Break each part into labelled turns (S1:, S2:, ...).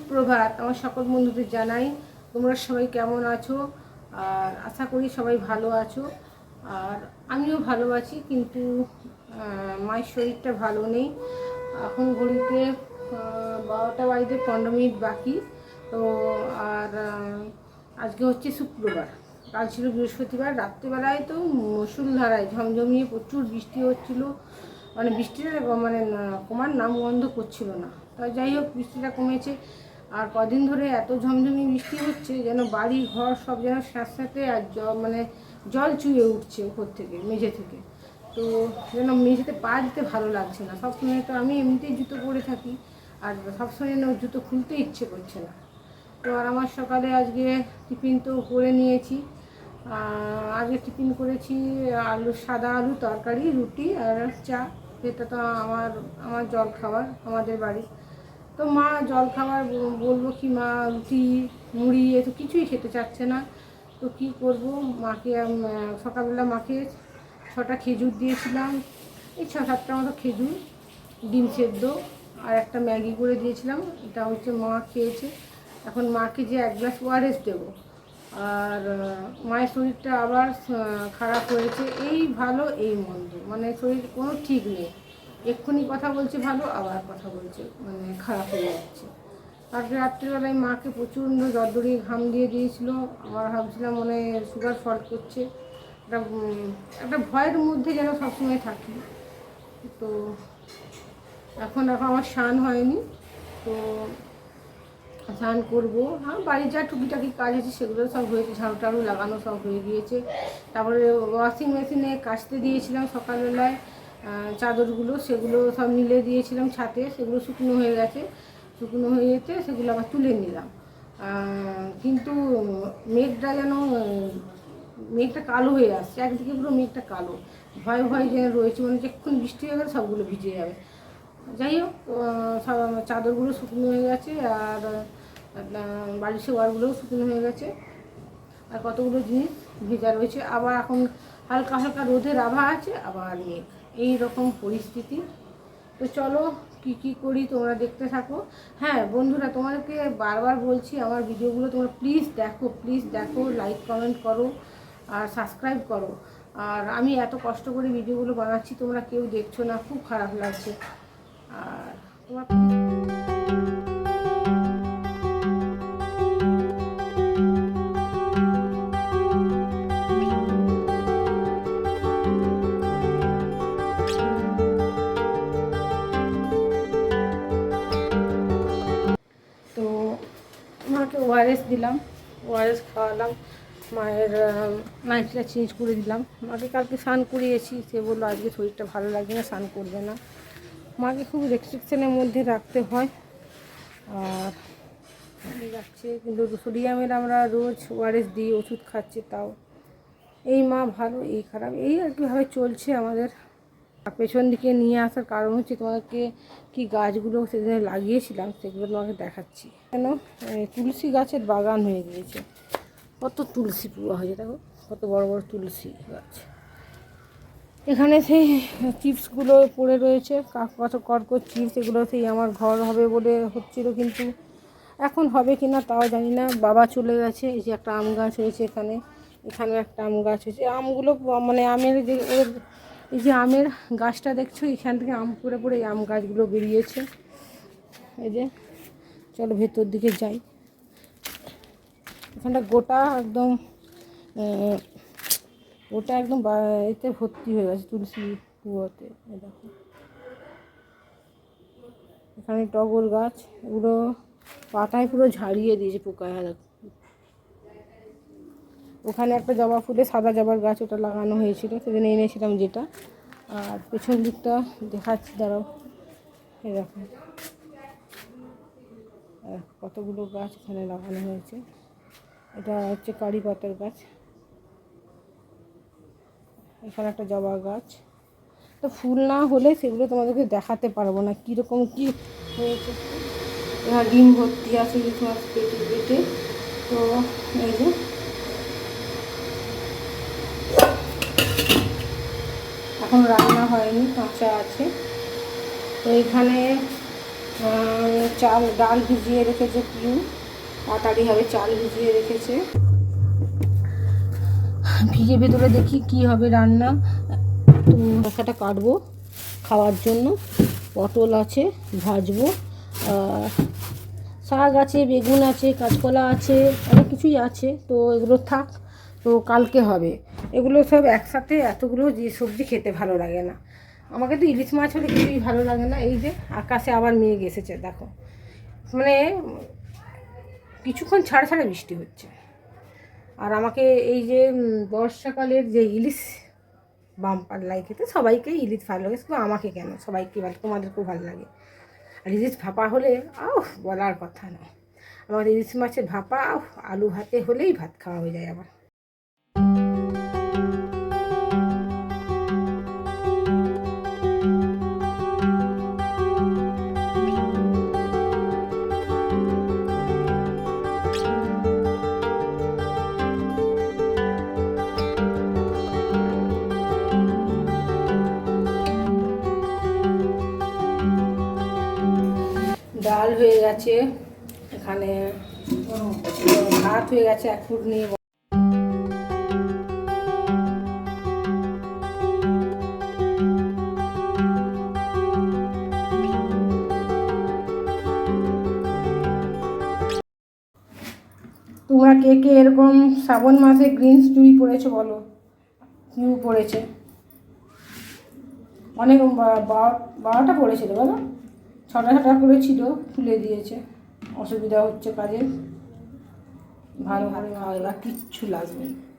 S1: সুপ্রভাত, আমার সকল বন্ধুদের জানাই। তোমরা সবাই কেমন আছো? আর আশা করি সবাই ভালো আছো। আর আমিও ভালো আছি, কিন্তু মায়ের শরীরটা ভালো নেই। এখন ঘড়িতে বারোটা বাড়িতে পনেরো মিনিট বাকি। তো, আর আজকে হচ্ছে শুক্রবার। কাল ছিল বৃহস্পতিবার। রাত্রিবেলায় তো মুসুলধারায় ঝমঝমিয়ে প্রচুর বৃষ্টি হচ্ছিল। মানে বৃষ্টিটা মানে কমার নাম বন্ধ করছিল না। তা যাই হোক, বৃষ্টিটা কমেছে। আর কদিন ধরে এত ঝমঝমি বৃষ্টি হচ্ছে, যেন বাড়ি ঘর সব যেন স্যাঁতস্যাঁতে আর জ- মানে জল চুয়ে উঠছে উপর থেকে, মেঝে থেকে। তো যেন মেঝেতে পা দিতে ভালো লাগছে না। সবসময় তো আমি এমনিতেই জুতো পরে থাকি, আর সবসময় যেন জুতো খুলতে ইচ্ছে করছে না। তো আর আমার সকালে আজকে টিফিন তো করে নিয়েছি। আগে টিফিন করেছি আলু, সাদা আলু, তরকারি, রুটি আর চা। এটা তো আমার আমার জল খাবার আমাদের বাড়ি তো মা জল খাবার বলব কি মা রুটি, মুড়ি এ তো কিছুই খেতে চাচ্ছে না। তো কি করব? মাকে সকালবেলা মাকে ছটা খেজুর দিয়েছিলাম। এই ছ সাতটা মতো খেজুর, ডিম সেদ্ধ আর একটা ম্যাগি করে দিয়েছিলাম। এটা হচ্ছে মা খেয়েছে। এখন মাকে যে এক গ্লাস ওয়ারেস দেবো। আর মায়ের শরীরটা আবার খারাপ হয়েছে। এই ভালো, এই মন্দ। মানে শরীর কোনো ঠিক নেই। এক্ষুনি কথা বলছে ভালো, আবার কথা বলছে মানে খারাপ হয়ে যাচ্ছে। তারপরে রাত্রিবেলায় মাকে প্রচণ্ড জর্দরি ঘাম দিয়ে দিয়েছিল। আমার ভাবছিলাম মনে সুগার ফল্ট করছে। একটা একটা ভয়ের মধ্যে যেন সবসময় থাকি। তো এখন এখন আমার স্নান হয়নি, তো স্নান করব। হ্যাঁ বাড়ির যা টুকিটাকি কাজ আছে সেগুলো সব হয়েছে, ঝাড়ু টাড়ু লাগানো সব হয়ে গিয়েছে। তারপরে ওয়াশিং মেশিনে কাচতে দিয়েছিলাম সকালবেলায়। চাদরগুলো, সেগুলো সব মিলে দিয়েছিলাম ছাতে, সেগুলো শুকনো হয়ে গেছে। শুকনো হয়ে যেতে সেগুলো আবার তুলে নিলাম। কিন্তু মেঘটা যেন মেঘটা কালো হয়ে আসছে। একদিকে পুরো মেঘটা কালো। ভয় ভয় যেন রয়েছে মানে যে এক্ষুনি বৃষ্টি হয়ে গেলে সবগুলো ভিজে যাবে। যাই হোক সব চাদরগুলো শুকনো হয়ে গেছে, আর বাড়ির ওয়ারগুলোও শুকনো হয়ে গেছে। আর কতগুলো জিনিস ভেজা রয়েছে। আবার এখন হালকা হালকা রোদের আভা আছে, আবার মেঘ। এই রকম পরিস্থিতি। তো চলো কি কি করি তোমরা দেখতে থাকো। হ্যাঁ বন্ধুরা, তোমাদেরকে বারবার বলছি, আমার ভিডিওগুলো তোমরা প্লিজ দেখো প্লিজ দেখো লাইক কমেন্ট করো আর সাবস্ক্রাইব করো। আর আমি এত কষ্ট করে ভিডিওগুলো বানাচ্ছি, তোমরা কেউ দেখছ না, খুব খারাপ লাগছে। আর তোমার ওআরএস দিলাম। ওআরএস খাওয়ালাম। মায়ের নাইটটা চেঞ্জ করে দিলাম। মাকে কালকে স্নান করিয়েছি। সে বলল, আজকে শরীরটা ভালো লাগছে না, স্নান করবে না। মাকে খুব রেস্ট্রিকশনের মধ্যে রাখতে হয়। আর যাচ্ছে, কিন্তু সোডিয়ামের আমরা রোজ ওআরএস দিই, ওষুধ খাচ্ছে তাও। এই মা ভালো, এই খারাপ, এই আর কীভাবে চলছে আমাদের। পেছন দিকে নিয়ে আসার কারণ হচ্ছে তোমাদেরকে কি গাছগুলো সেদিনে লাগিয়েছিলাম সেগুলো তোমাকে দেখাচ্ছি। কেন? তুলসী গাছের বাগান হয়ে গিয়েছে। কত তুলসী পুরো হয়েছে, দেখো। কত বড় বড় তুলসী গাছ। এখানে সেই চিপসগুলো পড়ে রয়েছে কত কর্কট চিপস, এগুলো সেই আমার ঘর হবে বলে হচ্ছিল কিন্তু এখন হবে কি না তাও জানি না। বাবা চলে গেছে, এই যে একটা আম গাছ হয়েছে এখানে। এখানে একটা আম গাছ হয়েছে। আমগুলো মানে আমের যে এই যে আমের গাছটা দেখছ, এখান থেকে আম পড়ে পড়ে এই আম গাছগুলো বেরিয়েছে। এই যে, চলো ভেতর দিকে যাই। এখানটা গোটা একদম গোটা একদম এতে ভর্তি হয়ে গেছে, তুলসী কুয়োতে দেখো। এখানে টগর গাছ, এগুলো পাতায় পুরো ঝাড়িয়ে দিয়েছে পোকায় হ্যাঁ দেখো। ওখানে একটা জবা ফুলে সাদা জবার গাছ ওটা লাগানো হয়েছিল সেদিন এনেছিলাম যেটা। আর পেছন দিকটা দেখাচ্ছি, দাঁড়াও। এরকম কতগুলো গাছ এখানে লাগানো হয়েছে। এটা হচ্ছে কারি পাতার গাছ। এখানে একটা জবা গাছ। তো ফুল না হলে সেগুলো তোমাদেরকে দেখাতে পারব না, কীরকম কী হয়েছে। ডিম ভর্তি আছে তোমার পেটে পেটে। তো এই যে এখন রান্না হয়নি, কাঁচা আছে। তো এখানে চাল, ডাল ভিজিয়ে রেখেছে পিউ। তাড়াতাড়ি হবে, চাল ভিজিয়ে রেখেছে। ভিজে ভেতরে দেখি কি হবে রান্না। তো শসাটা কাটবো খাওয়ার জন্য। পটল আছে, ভাজবো। শাক আছে, বেগুন আছে, কাঁচকলা আছে, অনেক কিছুই আছে। তো এগুলো থাক, তো কালকে হবে। এগুলো সব একসাথে এতগুলো যে সবজি খেতে ভালো লাগে না। আমাকে তো ইলিশ মাছ হলে কিছুই ভালো লাগে না। এই যে আকাশে আবার মেঘ এসেছে, দেখো। মানে কিছুক্ষণ ছাড়া ছাড়া বৃষ্টি হচ্ছে। আর আমাকে এই যে বর্ষাকালের যে ইলিশ বাম্পার লাগে খেতে সবাইকেই ইলিশ ভালো লাগে, শুধু আমাকে কেন? সবাইকে ভালো, তোমাদেরকেও ভালো লাগে। আর ইলিশ ভাপা হলে আও বলার কথা না আমার ইলিশ মাছের ভাপা আলু ভাতে হলেই ভাত খাওয়া হয়ে যায় আবার। হয়ে এখানে ভাত হয়ে গেছে, এক ফুট নিয়ে তোমরা কে কে এরকম শ্রাবণ মাসে গ্রিনস চুরি পড়েছো বলো? কিউ পড়েছে? অনেক বারোটা পড়েছিল বলো? ছটা ছটা করে ছিল, খুলে দিয়েছে অসুবিধা হচ্ছে কাজে ভালো ভালো খাওয়া কিচ্ছু লাগবে না।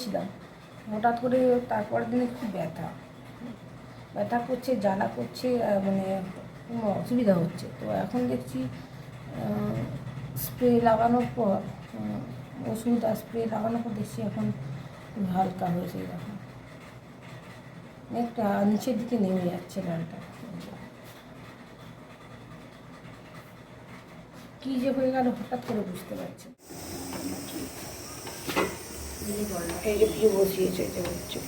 S1: শুয়েছিলাম হঠাৎ করে তারপরের দিনে খুব ব্যথা। ব্যথা করছে, জ্বালা করছে মানে কোনো অসুবিধা হচ্ছে। তো এখন দেখছি স্প্রে লাগানোর পর ওষুধ আর স্প্রে লাগানোর পর দেখছি এখন হালকা হয়েছে এখন একটা নিচের দিকে নেমে যাচ্ছে গানটা কী যে হয়ে গেল, হঠাৎ করে বুঝতে পারছি বসিয়েছে এই যে হচ্ছে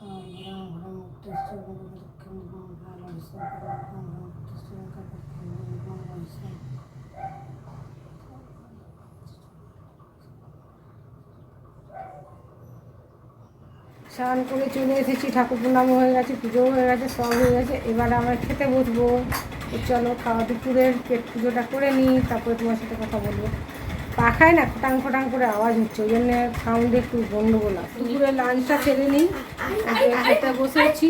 S1: হ্যাঁ, স্নান করে চলে এসেছি, ঠাকুর প্রণাম হয়ে গেছে পুজো হয়ে গেছে, সব হয়ে গেছে। এবার আমরা খেতে বসবো। চলো খাওয়া দুপুরের পেট পুজোটা করে নিই, তারপরে তোমার সাথে কথা বলব। পাখায় না খটাং খটাং করে আওয়াজ হচ্ছে, ওই জন্য সাউন্ডে একটু গন্ডগোল আছে। দুপুরে লাঞ্চটা সেরে নিই খেতে বসেছি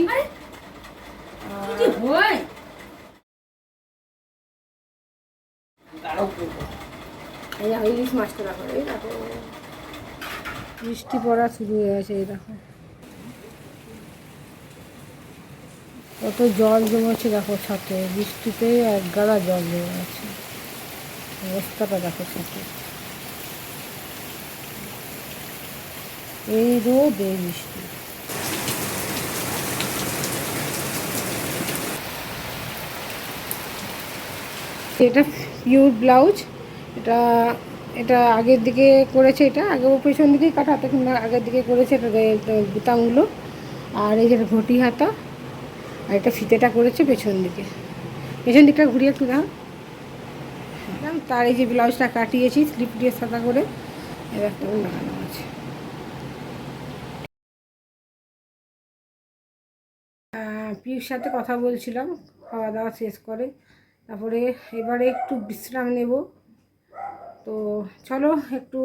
S1: বৃষ্টি পড়া শুরু হয়ে গেছে, এই দেখো। কত জল জমেছে, দেখো ছাতে। বৃষ্টিতে এক গাড়া জল জমে আছে অবস্থাটা দেখো ছাতে। এই রোদ, এই এটা পিওর ব্লাউজ এটা এটা আগের দিকে করেছে এটা আগে পেছন দিকেই কাটা কিন্তু আগের দিকে করেছে এটা এটা আর এই যে ঘটি হাতা, আর এটা ফিতেটা করেছে পেছন দিকে। পেছন দিকটা ঘুরিয়ে একটু দাও। তার এই যে ব্লাউজটা কাটিয়েছি স্লিপ দিয়ে সাদা করে এর একটা লাগানো আছে আহ, পিউর সাথে কথা বলছিলাম খাওয়া দাওয়া শেষ করে। তারপরে এবারে একটু বিশ্রাম নেব। তো চলো একটু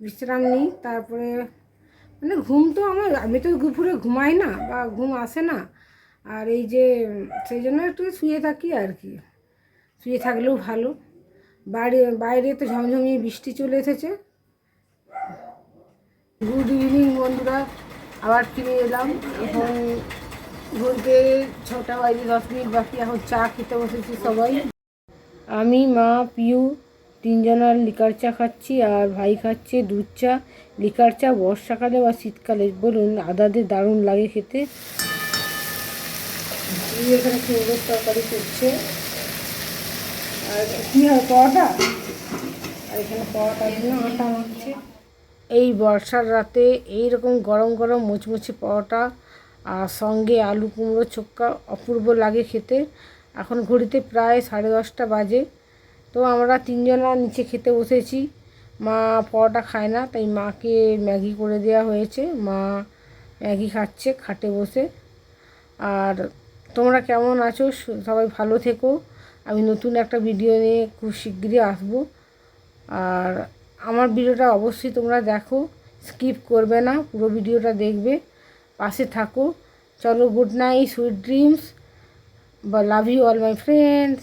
S1: বিশ্রাম নিই, তারপরে মানে ঘুম তো আমার, আমি তো দুপুরে ঘুমাই না বা ঘুম আসে না। আর এই যে সেই জন্য একটু শুয়ে থাকি আর কি। শুয়ে থাকলেও ভালো। বাইরে বাইরে তো ঝমঝমিয়ে বৃষ্টি চলে এসেছে। গুড ইভিনিং বন্ধুরা, আবার ফিরে এলাম। এখন ঘুরতে ছটা বাজে, দশ মিনিট বাকি, এখন চা খেতে বসেছি সবাই। আমি, মা, পিউ, তিনজনার লিকার চা খাচ্ছি, আর ভাই খাচ্ছে দুধ চা। লিকার চা বর্ষাকালে বা শীতকালে, বলুন, আদাদের দারুণ লাগে খেতে। এখানে কুমড়োর তরকারি করছে। আর কী হয়, পরোটা? আর এখানে পরোটার জন্য আটা মাখছে। এই বর্ষার রাতে এই রকম গরম গরম মুচমুচে পরোটা আর সঙ্গে আলু কুমড়ো চোক্কা অপূর্ব লাগে খেতে। এখন ঘড়িতে প্রায় সাড়ে দশটা বাজে। তো আমরা তিনজনা নিচে খেতে বসেছি। মা পরোটা খায় না, তাই মাকে ম্যাগি করে দেওয়া হয়েছে। মা ম্যাগি খাচ্ছে, খাটে বসে। আর তোমরা কেমন আছো? সবাই ভালো থেকো। আমি নতুন একটা ভিডিও নিয়ে খুব শিগগিরই আসব। আর আমার ভিডিওটা অবশ্যই তোমরা দেখো। স্কিপ করবে না, পুরো ভিডিওটা দেখবে। পাশে থাকো চলো গুড নাইট সুইট ড্রিমস বা love you all my friends